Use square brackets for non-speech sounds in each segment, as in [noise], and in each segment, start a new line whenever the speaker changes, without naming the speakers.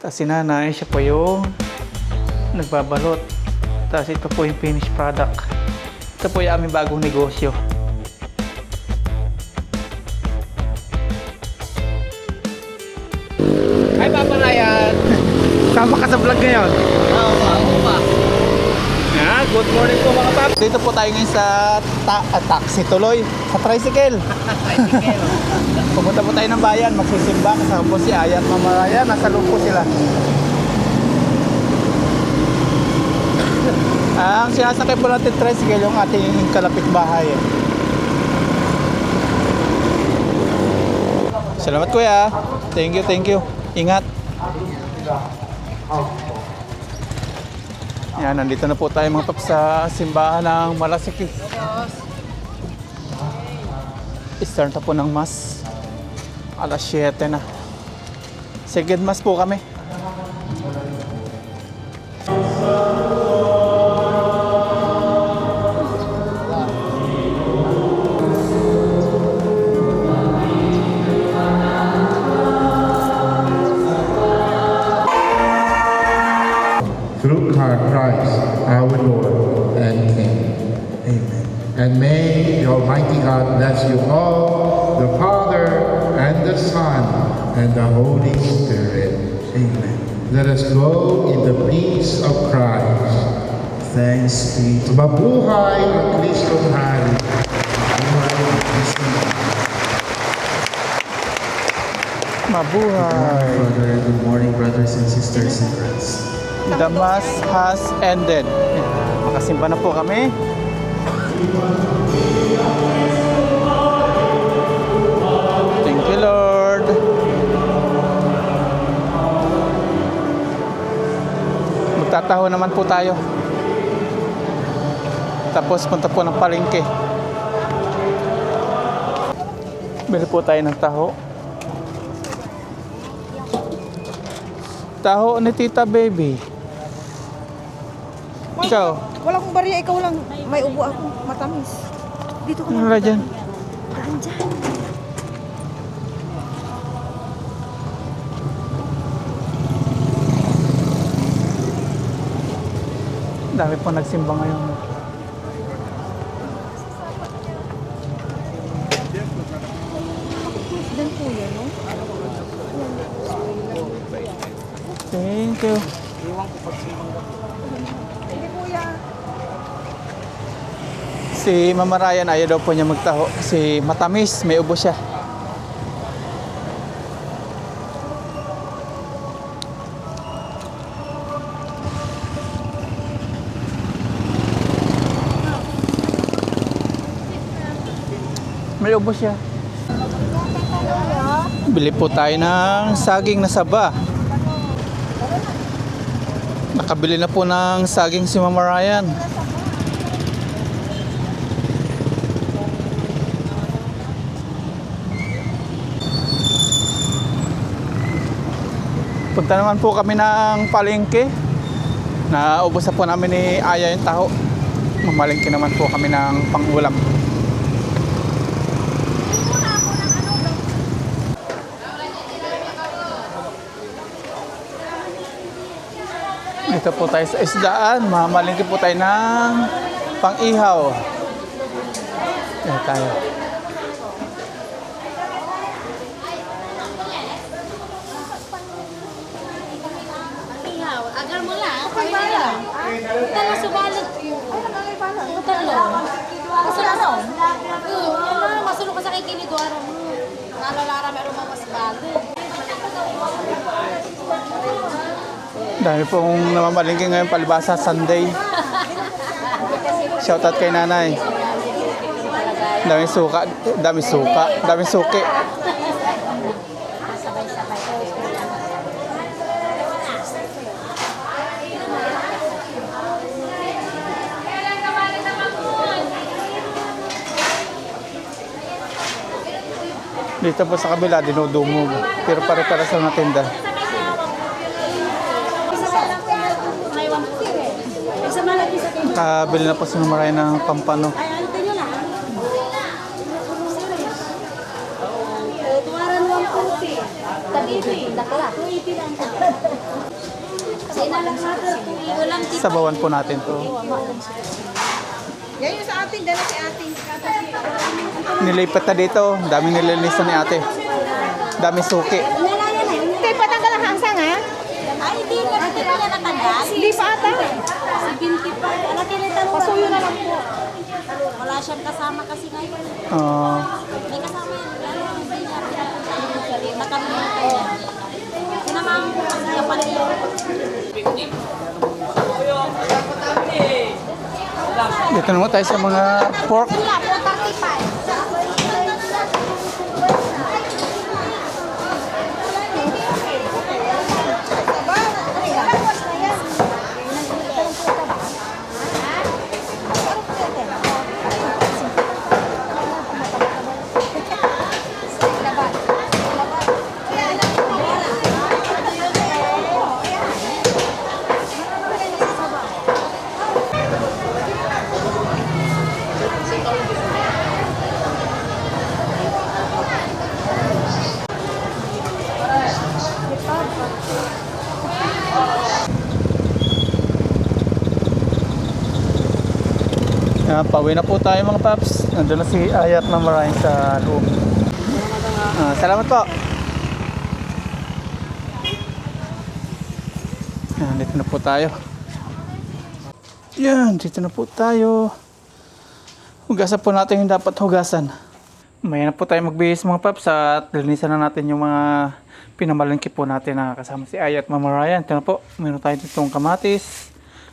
Tapos si nanay, siya po yung nagbabalot. Tapos ito po yung finished product. Ito po yung aming bagong negosyo. Hi, Papa Ryan! [laughs] Sama ka sa vlog ngayon.
Oo.
Yeah, good morning po mga pap. Dito po tayo ngayon sa ta- ah, taxi tuloy, sa tricycle. [laughs] Pupunta po tayo ng bayan, magsisimba kasama po si Aya at Mama Ryan. Nasa loob po sila. [coughs] Ang sinasakay po natin tricycle yung ating kalapit bahay. Salamat kuya. Thank you, thank you. Ingat. Yan, nandito na po tayo mga paps sa simbahan ng Malasiki. Start na po ng mas. Alas 7 na. Second mas po kami.
Let us go in the peace of Christ.
Thanks be to
Mabuhay ang Kristong Hari.
Mabuhay!
Brother. Good morning, brothers and sisters in Christ.
The mass has ended. Makasimba na po kami. Magtataho naman po tayo. Tapos punta po ng palengke. Bili po tayo ng taho. Taho ni Tita Baby. Ikaw,
Wala akong barya, ikaw lang. May ubo ako, matamis. Dito
ano
lang.
na dyan?
Dyan.
Dami po nagsimba ngayon.
Diyan po yan, no?
Thank you.
Hindi yan.
Si Mama Ryan ayaw daw po niya magtaho. Si Matamis, may ubo siya. May ubo siya. Bili po tayo ng saging na saba. Nakabili na po ng saging si Mama Ryan. Punta naman po kami ng palengke. Naubos na po namin ni Aya yung taho. Mamalengke naman po kami ng pangulam. Dito po tayo sa isdaan. Mamalengke po tayo ng pang-ihaw. Yan tayo.
Agar mo lang. Okay ba lang? Talo subalot. Ay, lang. Talo. Kasi ano? Oo, ano, masulong ka sa kay kinidwara mo. Nalalara meron mga mas.
Dami pong namamalingki ngayon palibasa Sunday. Shoutout kay nanay. Dami suka, dami suka, dami suki. Dito po sa kabila, dinudumog. Pero pare-pare sa mga tinda. Nakabili na po si Maray ng pampano. Sabawan po natin to.
Yan yung sa ating, dala si ating.
Nilipat na dito. Dami nililinisan ni ate. Dami suki.
Kaya patanggal ang hangsang ha?
Hindi pala natagal?
Hindi pa ata.
Si Binti pa. Ano tinitanong?
Pasuyo na lang po.
Wala siyang kasama kasi ngayon.
Oo.
May kasama yan. Pero hindi niya pinapuntahan. Nakamay ko. Sinamahan ko kasi kapal niya. Binti.
Dito naman tayo sa mga pork.
Sila, 435.
Yan, pauwi na po tayo mga paps. Nandun na si Ayat na maraming sa loob. Ah, salamat po. Yan, dito na po tayo. Yan, dito na po tayo. Hugasan po natin yung dapat hugasan. May na po tayo magbihis mga paps at linisan na natin yung mga pinamalingki po natin na kasama si Ayat Mama Ryan. Ito na po, meron tayo ditong kamatis,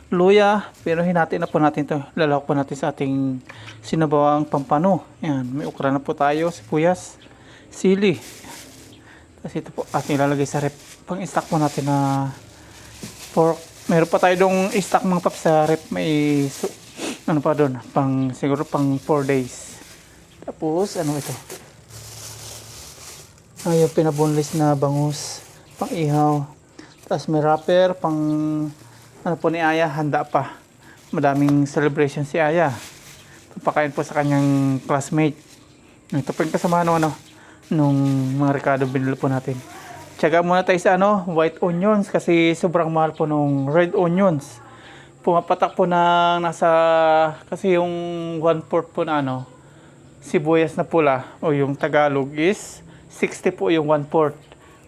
luya, pero hinati na po natin to. Lalawak po natin sa ating sinabawang pampano. Yan, may ukra na po tayo, sibuyas, sili. Tapos ito po, ating ilalagay sa rep. Pang stock po natin na pork. Meron pa tayo dong stock mga paps sa rep. May, su- ano pa doon, pang, siguro pang 4 days. Tapos, ano ito? Ay, yung pinaboneless na bangus, pang ihaw. Tapos may wrapper, pang ano po ni Aya, handa pa. Madaming celebration si Aya. Papakain po sa kanyang classmate. Ito po yung kasama no, ano, nung mga Ricardo binili po natin. Tsaga muna tayo sa ano, white onions kasi sobrang mahal po nung red onions. Pumapatak po na nasa, kasi yung one fourth po na ano, sibuyas na pula o yung Tagalog is 60 po yung 1 fourth.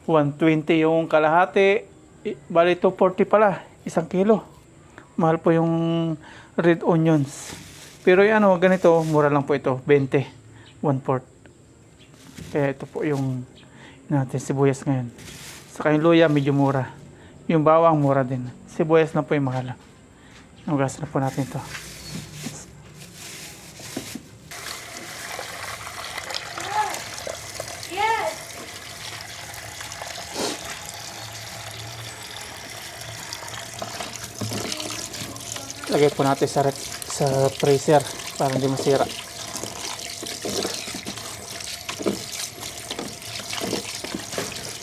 120 yung kalahati. Bali 240 pala, isang kilo. Mahal po yung red onions. Pero yung ano, ganito, mura lang po ito, 20. 1 fourth. Kaya ito po yung natin sibuyas ngayon. Saka yung luya, medyo mura. Yung bawang, mura din. Sibuyas na po yung mahal. Nugas na po natin ito. Lagay po natin sa, sa freezer para hindi masira.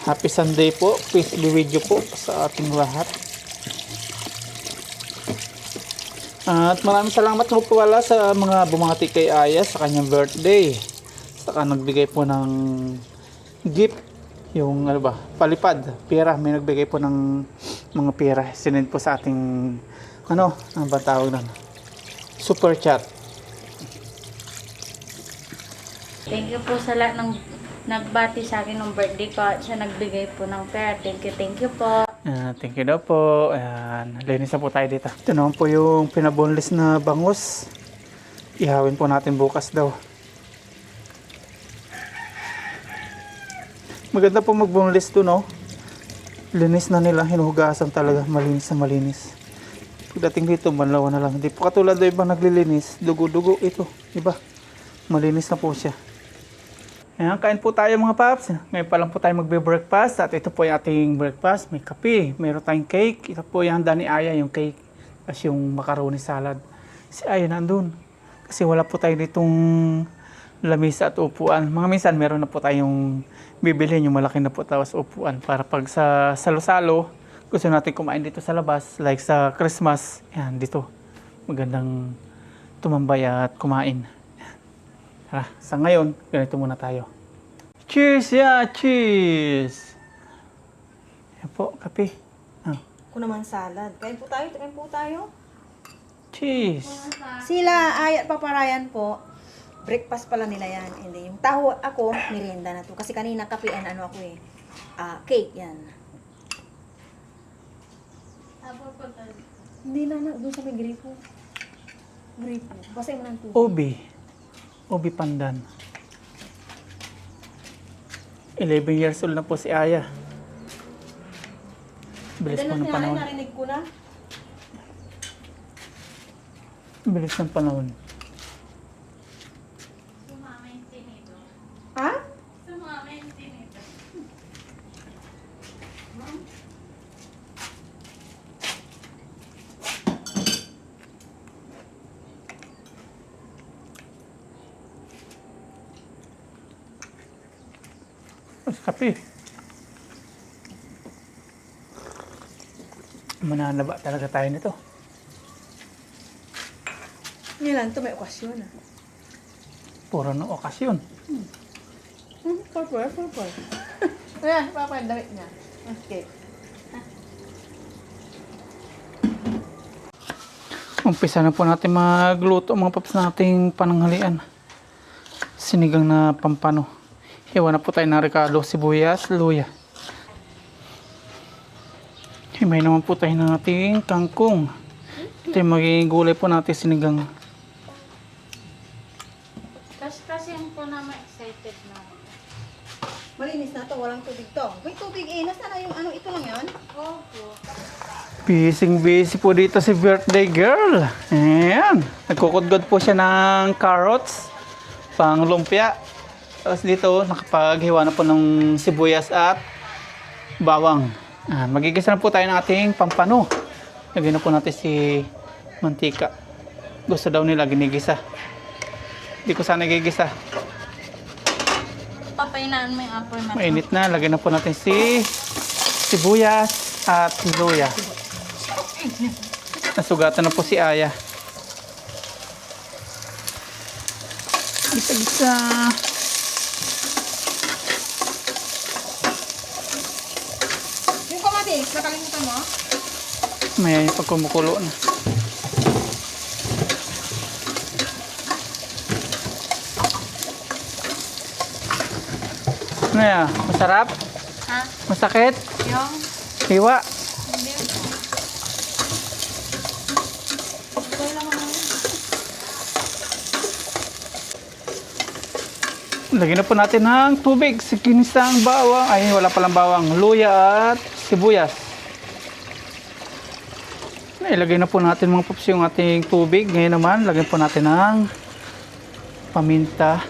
Happy Sunday po. Peace be with you po sa ating lahat. At maraming salamat pala sa mga bumati kay Aya sa kanyang birthday. Saka nagbigay po ng gift yung ano ba, palipad, pera. May nagbigay po ng mga pera. Sinend po sa ating ano, ano ba tawag nun? Super chat.
Thank you po sa lahat ng nagbati sa akin ng birthday ko at siya nagbigay po ng pera. Thank you, thank you po.
Ah, thank you daw po. Ayan, linis na po tayo dito. Ito naman po yung pinaboneless na bangus. Ihawin po natin bukas daw. Maganda po magboneless to, no? Linis na nila, hinuhugasan talaga. Malinis na malinis. Pagdating dito, banlawan na lang. Hindi po katulad ng ibang naglilinis. Dugo-dugo ito. Iba. Malinis na po siya. Ayan, kain po tayo mga paps. Ngayon pa lang po tayo magbe-breakfast at ito po yung ating breakfast. May kape, mayroon tayong cake. Ito po yung handa ni Aya, yung cake. Tapos yung macaroni salad. Si Aya nandun. Kasi wala po tayo ditong lamisa at upuan. Mga minsan meron na po tayong bibilhin yung malaki na po tapos upuan para pag sa salo-salo gusto natin kumain dito sa labas like sa Christmas yan dito magandang tumambay at kumain Tara, sa ngayon, ganito muna tayo. Cheers, yeah, cheers! Yan po, kape. Ah,
Ako naman salad. Kain po tayo, kain po tayo.
Cheese.
Sila, ay, at paparayan po. Breakfast pala nila yan. Hindi, yung taho ako, merienda na to. Kasi kanina kape and ano ako eh. Ah, cake yan. Hindi na na, doon sa may gripo. Gripo. Basahin mo ng tubig.
Obi. Obi Pandan. 11 years old na po si Aya. Bilis po ng panahon.
narinig ko na.
Bilis ng panahon.
Ha?
Mas kape. Mananaba talaga tayo nito.
Ngayon ito may okasyon ah.
Puro ng okasyon.
Hmm, purple, purple. [laughs] Ayan, papa, damit niya. Okay.
Umpisa na po natin magluto mga paps nating pananghalian. Sinigang na pampano. Hiwa na po tayo ng rekado, sibuyas, luya. Himay naman po tayo ng ating kangkong. Ito yung magiging gulay po natin sinigang.
Kasi kasi yung po naman excited na.
Malinis na to, walang tubig to. May tubig eh, nasa na yung ano, ito lang yan?
Opo.
Busy busy po dito si birthday girl. Ayan. Nagkukudgod po siya ng carrots. Pang lumpia. Tapos dito, nakapaghiwa na po ng sibuyas at bawang. Ah, magigisa na po tayo ng ating pampano. Lagyan na po natin si mantika. Gusto daw nila ginigisa. Hindi ko sana gigisa.
Papainaan mo yung apple na.
Mainit na. Lagyan na po natin si sibuyas at luya. Nasugatan na po si Aya. Gisa-gisa.
Yung kamatis, nakalimutan mo?
Maya yung pag kumukulo na. Ano yan? Masarap?
Ha?
Masakit?
Yung?
Hiwa?
Hindi.
Lagyan na po natin ng tubig, sikinisang bawang, ay wala palang bawang, luya at sibuyas. Ilagay na po natin mga pups yung ating tubig. Ngayon naman, lagyan po natin ng paminta.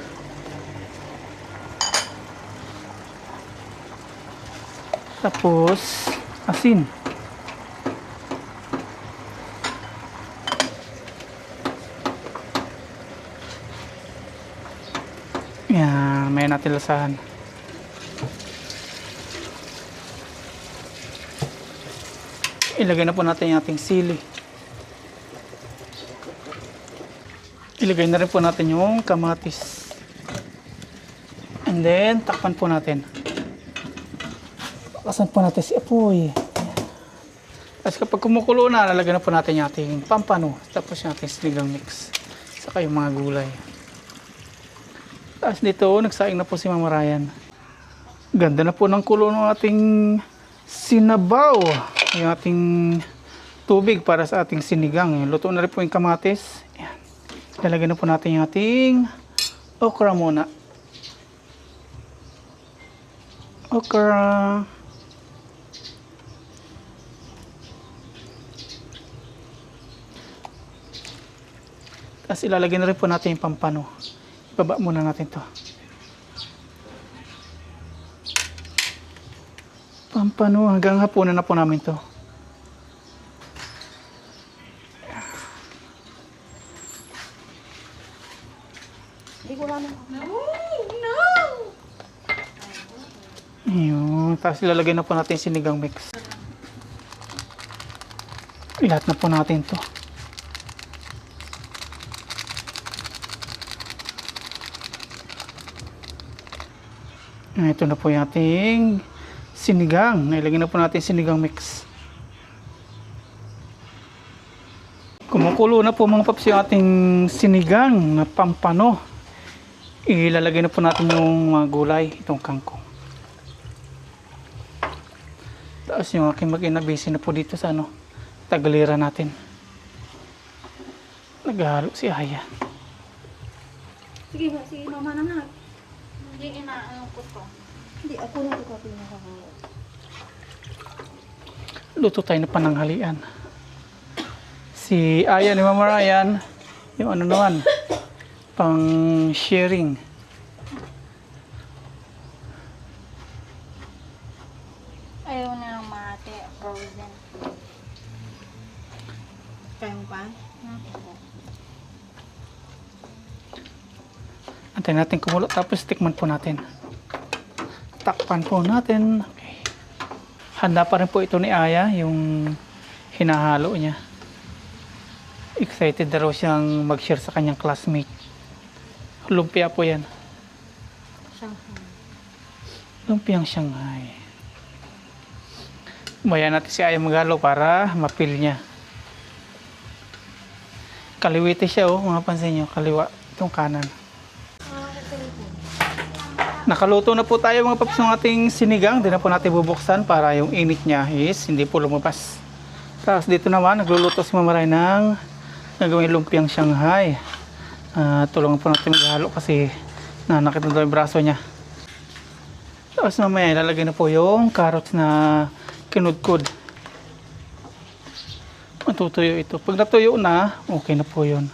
Tapos, asin. Yan, may natin lasahan. Ilagay na po natin yung ating sili. Ilagay na rin po natin yung kamatis. And then, takpan po natin. Pakasan po natin si apoy. Tapos kapag kumukulo na, lalagyan na po natin yung ating pampano. Tapos yung ating sinigang mix. Saka yung mga gulay. Tapos dito, nagsaing na po si Mama Ryan. Ganda na po ng kulo ng ating sinabaw. Yung ating tubig para sa ating sinigang. Luto na rin po yung kamatis. Ayan. Lalagyan na po natin yung ating okra muna. Okra. Tapos ilalagay na rin po natin yung pampano. Baba muna natin to. Pampano, hanggang hapunan na po namin to. Ayun, tapos ilalagay na po natin sinigang mix. Lahat na po natin to. Ito na po yung ating sinigang. Nailagay na po natin sinigang mix. Kumukulo na po mga paps yung ating sinigang na pampano. Ilalagay na po natin yung mga gulay, itong kangkong. Tapos yung aking mag-ina na po dito sa ano, tagalira natin. Naghahalo si Aya.
Sige, sige, mama na na.
Hindi inaano ko to.
Hindi, ako na ito kapag nakakaya.
Luto tayo na pananghalian. Si Aya ni Mama Ryan, yung ano naman, pang sharing.
Ayaw na ng mate, frozen.
Kaya mo pa?
Antayin natin kumulo tapos tikman po natin. Takpan po natin. Okay. Handa pa rin po ito ni Aya, yung hinahalo niya. Excited na raw siyang mag-share sa kanyang classmate. Lumpia po yan.
Shanghai.
Lumpiang Shanghai. Bayan natin si Aya maghalo para mapil niya. Kaliwite siya oh, mga pansin niyo. Kaliwa itong kanan. Nakaluto na po tayo mga paps ng ating sinigang. Hindi na po natin bubuksan para yung init niya is hindi po lumabas. Tapos dito naman, nagluluto si Mama Ray ng gagawin lumpiang Shanghai. Ah, tulungan po natin maghalo kasi nanakit na daw yung braso niya. Tapos mamaya ilalagay na po yung carrots na kinudkod. Matutuyo ito. Pag natuyo na, okay na po yun.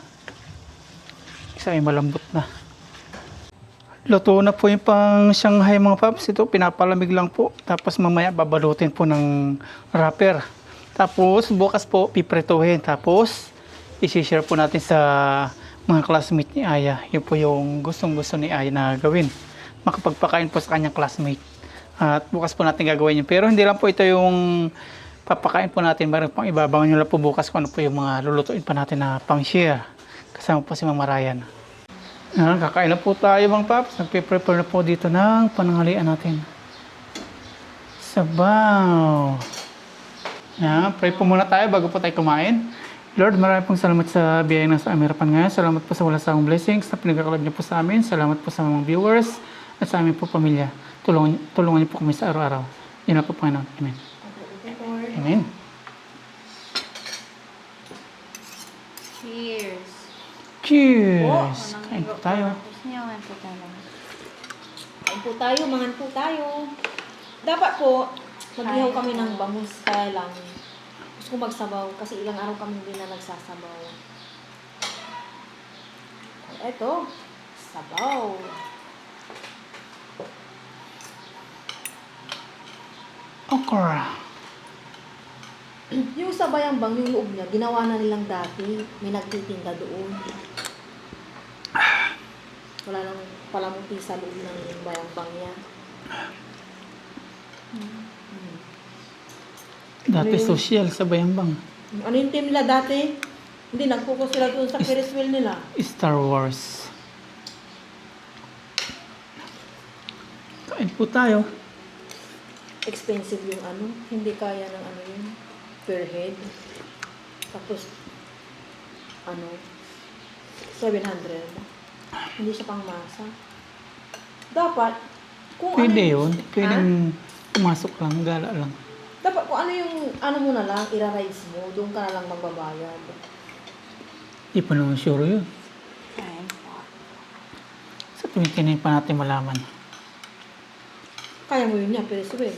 Isa ay malambot na. Luto na po yung pang Shanghai mga paps. Ito pinapalamig lang po. Tapos mamaya babalutin po ng wrapper. Tapos bukas po piprituhin. Tapos isi-share po natin sa mga classmate ni Aya. Yun po yung gustong gusto ni Aya na gawin. Makapagpakain po sa kanyang classmate. At bukas po natin gagawin yun. Pero hindi lang po ito yung papakain po natin. Meron pang ibabangan nyo lang po bukas kung ano po yung mga lulutuin pa natin na pang share. Kasama po si Mama Ryan. Ah, kakain na po tayo mga paps. Nagpe-prepare na po dito ng pananghalian natin. Sabaw. Yan, pray po muna tayo bago po tayo kumain. Lord, maraming pong salamat sa biyaya ng sa aming harapan ngayon. Salamat po sa wala sa akong blessings na pinagkakalab niyo po sa amin. Salamat po sa mga viewers at sa aming po pamilya. Tulungan, tulungan niyo po kami sa araw-araw. Yan na po, Panginoon. Amen. Amen.
Cheers.
Cheers! Kain po tayo.
Kain po tayo.
Kain po tayo, mangan po tayo. Dapat po, mag-ihaw kami ng bangus. Kaya lang, gusto ko magsabaw kasi ilang araw kami hindi na nagsasabaw. Eto, sabaw.
Okra.
Yung sa bayang bang, yung loob niya, ginawa na nilang dati. May nagtitinda doon. Wala nang palamuti sa loob ng bayang bang niya.
Dati
Ano
social sa Bayambang.
Ano yung team nila dati? Hindi, nag-focus sila doon sa Ferris wheel nila.
Star Wars. Kain po tayo.
expensive yung ano, hindi kaya ng ano yun, per head. Tapos, ano, 700. Hindi siya pang masa. Dapat, kung
Pwede
ano
yun.
yung-
Pwedeng pumasok lang, gala lang.
Dapat kung ano yung, ano mo na lang, ira-rides mo, doon ka na lang magbabayad.
Di pa naman sure yun.
Po.
Sa 29 pa natin malaman.
Kaya mo yun niya, Ferris wheel.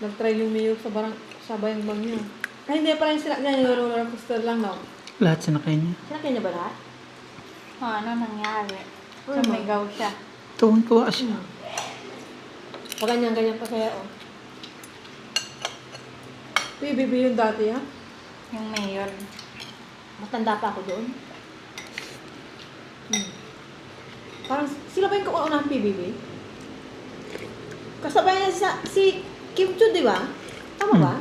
Nag-try yung mayor sa barang, sa bayang bang niya. Ay, hindi pa rin sila niya, yung roller coaster lang, no?
Lahat sinakay niya.
Sinakay niya ba lahat?
Oh, ano nangyari?
Ano?
Sumigaw siya.
Tuwang-tuwa siya.
O ganyan-ganyan pa kaya, oh. PBB yung dati, ha?
Yung mayor.
Matanda pa ako doon. Hmm. Parang, sila ba yung kauna ng PBB? Kasabay niya sa, si Kim Chu, di ba? Tama ba?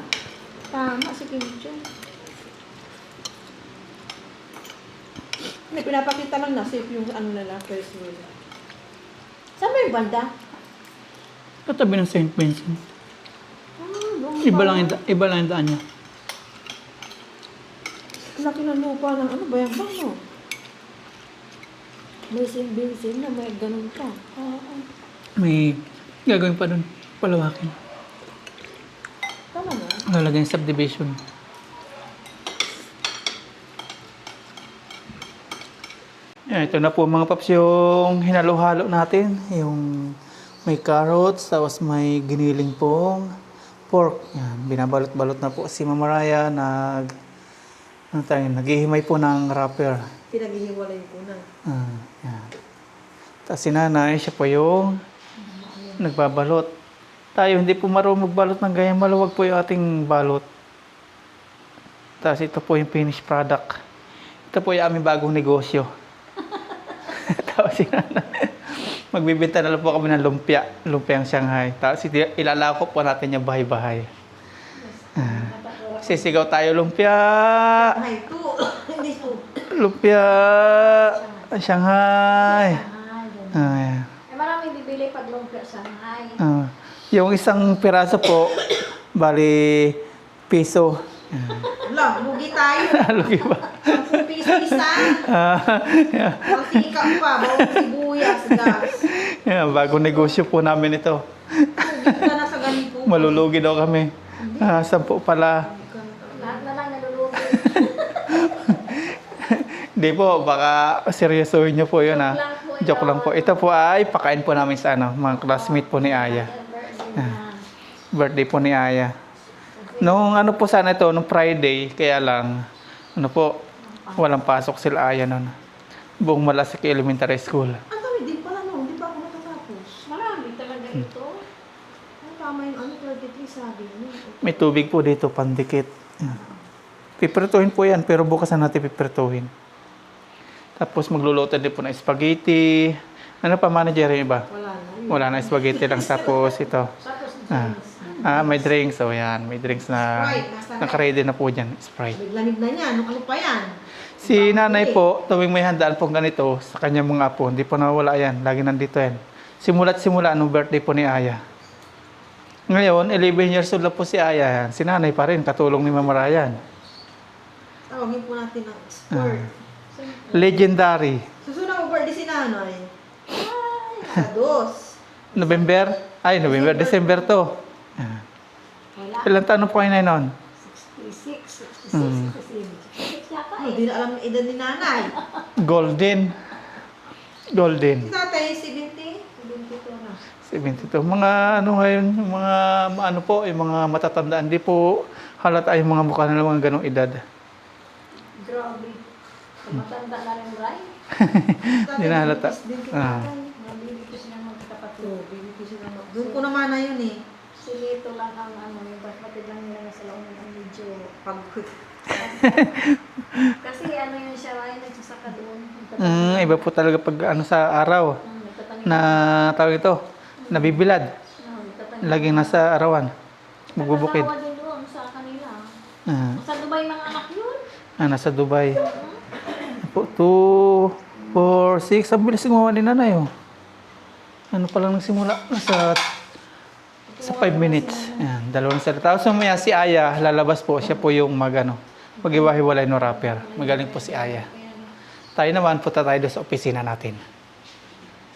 Tama, si Kim Chu. May pinapakita lang na safe yung ano nila, first wheel. Saan ba yung banda?
Katabi ng St. Vincent.
Ah, doon
Iba lang, yung iba lang yung daan niya.
Laki ng lupa ng ano ba yan ba no? May sin-binsin na may ganun pa. Oo.
May gagawin pa dun. Palawakin.
Tama na.
Lalagyan yung subdivision. Yan, ito na po mga paps yung hinalo-halo natin. Yung may carrots, tapos may giniling pong pork. Yan, binabalot-balot na po si Mama Raya. Nag, ano tayo, naghihimay po ng wrapper.
Pinaghihiwalay ko na.
Ah, yan. Tapos si nanay, siya po yung nagbabalot. Tayo, hindi po marunong magbalot ng ganyan. Maluwag po yung ating balot. Tapos ito po yung finished product. Ito po yung aming bagong negosyo. [laughs] Tapos si nanay, magbibenta na lang po kami ng lumpia. Lumpiang Shanghai. Tapos ilalako po natin yung bahay-bahay. Ah, sisigaw tayo lumpia!
Ay. [coughs]
Lumpia Shanghai. Ah, yan.
Eh, maraming bibili pag lumpia Shanghai.
Ah, yung isang piraso po, bali piso.
Wala, lugi tayo. [laughs]
Lugi ba?
10 piso isa.
Ah, yeah.
Ang ikaw pa, bawang sibuyas, gas.
Yeah, bago negosyo po namin ito.
Ka na sa ganito.
Malulugi daw kami. Ah, sampu pala.
Lahat na lang nalulugi. [laughs]
Hindi po, baka seryosohin niyo po yun ah. Joke lang po. Ito po ay pakain po namin sa ano, mga classmate po ni Aya. Ah, birthday po ni Aya. Nung ano po sana ito, nung Friday, kaya lang, ano po, walang pasok sila Aya nun. Buong Malasik Elementary School.
Ang dami din pala no, hindi pa ako nakatapos.
Marami talaga ito.
Ang tama yung ano, 33 sabi niya.
May tubig po dito, pandikit. Yan. Piprituhin po yan, pero bukas na natin piprituhin. Tapos magluluto din po ng spaghetti. Ano pa manager yung iba?
Wala na.
Wala na spaghetti lang. [laughs] Tapos ito. Ah, ah may drinks. So yan, may drinks na
Sprite, nasa na.
nakaready na po dyan. Sprite.
Lamig na niya, ano, ano pa yan?
Si nanay po, tuwing may handaan pong ganito sa kanyang mga apo, hindi po nawala yan. Lagi nandito yan. Simula't simula nung birthday po ni Aya. Ngayon, 11 years old na po si Aya. Si nanay pa rin, katulong ni Mama Ryan.
Tawagin po natin ng
Ah.
sport.
Legendary.
Susunod mo birthday si nanay. Sa dos.
November? Ay, November, December to. Ah. Ilang taon po kayo na noon?
66, 66,
Hmm.
66 yata
Ano,
eh.
di na alam edad ni nanay.
Golden. Golden.
Si tatay, 70? 72 na.
72. Mga ano ngayon, yung mga ano po, yung mga matatandaan. Di po halata yung mga mukha nila mga ganong edad.
Grabe. Matanda na rin, Ray. [laughs]
Hindi na halata. Ah.
Mabilis na magkapatid.
Bibigyan siya ng... Doon ko naman na yun eh.
Si Lito lang ang ano, yung batbatid lang nila na sa launan ang medyo
Pag...
Kasi ano yun siya, doon.
Mm, iba po talaga pag ano sa araw na tawag ito, nabibilad. Laging nasa arawan. Magbubukid.
Nagtatrawa din doon sa kanila.
Ah,
Sa Dubai mga anak yun.
ah, nasa Dubai. Po, 2, 4, 6. Ang bilis gumawa ni nanay oh. Ano pa lang nagsimula? Nasa sa 5 minutes. Ayan, dalawang salita. Tapos mamaya si Aya, lalabas po. Siya po yung mag ano, mag-iwahiwalay no rapper. Magaling po si Aya. Tayo naman, punta tayo sa opisina natin.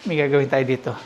May gagawin tayo dito.